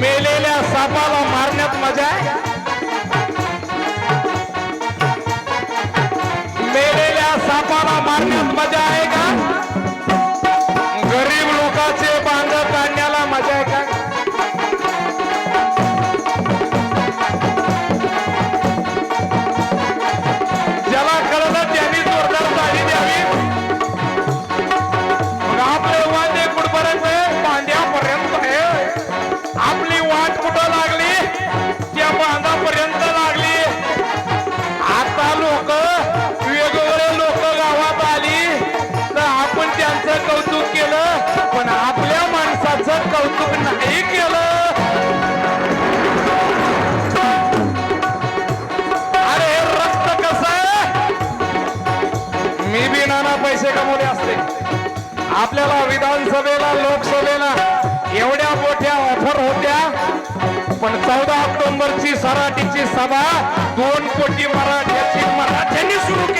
मेलेल्या सापाला मारण्यात मजा आहे. मेलेल्या सापाला मारण्यात मजा आहे का? पैसे कमवले असते आपल्याला विधानसभेला लोकसभेला एवढ्या मोठ्या ऑफर होत्या. पण चौदा ऑक्टोबरची सराटीची सभा दोन कोटी मराठ्याची मराठ्यांनी सुरू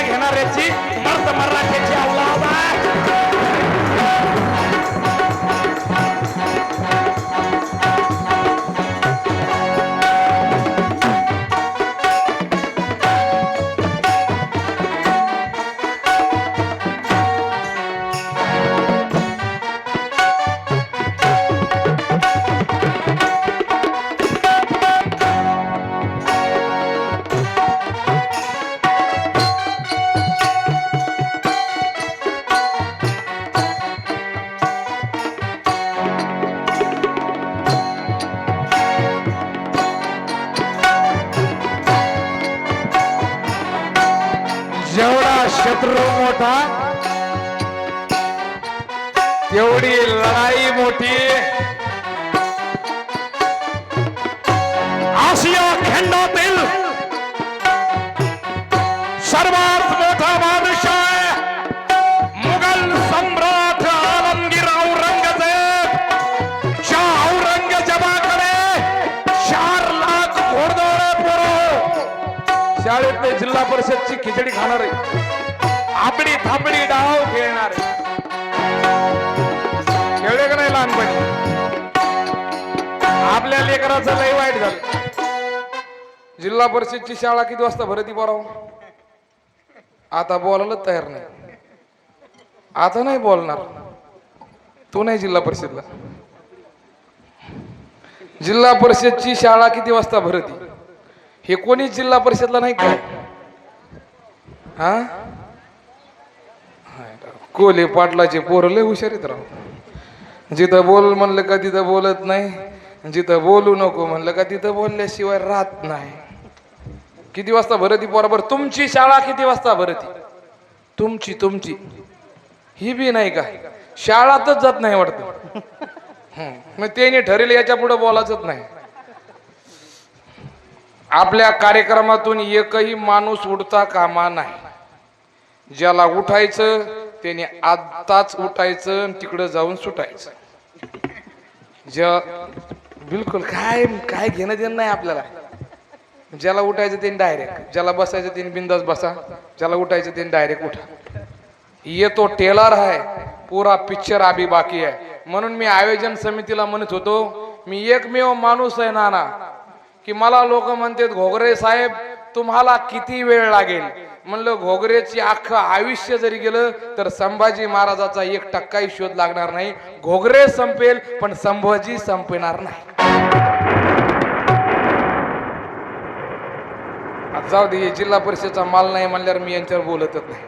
पैसा घेणाऱ्याची मर्द मराठ्याची शत्रू मोठा. तेवढी लढाई मोठी. आशिया खंडातील सर्वात मोठा बादशाह आहे. मुघल सम्राट आलमगीर औरंगजेब. ज्या औरंगजेबाकडे चार लाख घोडदळे पोरं. शाळेतले जिल्हा परिषदची खिचडी खाणार. आहे आपडी थापडी डाव खेळणार. खेळले का नाही लहानपणी? आपल्या लेकराचं लय वाईट झालं. जिल्हा परिषदची शाळा किती वाजता भरती बराव आता बोलायला तयार नाही. आता नाही बोलणार. तू नाही जिल्हा परिषदला. जिल्हा परिषदची शाळा किती वाजता भरती? हे कोणीच जिल्हा परिषदला नाही काय हा? कोले पाटलाचे पोरं लय हुशार राव. जिथं बोल म्हणलं का तिथं बोलत नाही जिथं बोलू नको म्हणलं का तिथं बोलल्याशिवाय राहत नाही. किती वाजता भरती बरोबर तुमची शाळा किती वाजता भरती? तुमची तुमची. ही बी नाही का? शाळातच जात नाही वाटतं. मग त्याने ठरेल याच्यापुढे बोलायचंच नाही. आपल्या कार्यक्रमातून एकही माणूस उडता कामा नाही. ज्याला उठायचं त्याने आत्ताच उठायचं आणि तिकडं जाऊन सुटायचं. ज्या बिलकुल काय काय घेणं देणं नाही आपल्याला. ज्याला उठायचं त्यांनी डायरेक्ट ज्याला बसायचं त्यांनी बिंदास बसा. ज्याला उठायचं त्यांनी डायरेक्ट उठा. ये तो टेलर आहे. पुरा पिक्चर आबी बाकी आहे. म्हणून मी आयोजन समितीला म्हणत होतो मी एकमेव माणूस आहे नाना. की मला लोक म्हणतात घोगरे साहेब तुम्हाला किती वेळ लागेल? म्हणलं घोगरेची अख्खं आयुष्य जरी गेलं तर संभाजी महाराजाचा एक टक्काही शोध लागणार नाही. घोगरे संपेल पण संभाजी संपणार नाही. जाऊ दे जिल्हा परिषदचा माल नाही म्हणल्यावर मी यांच्यावर बोलतच नाही.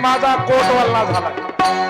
माझा कोट वल्ला झाला.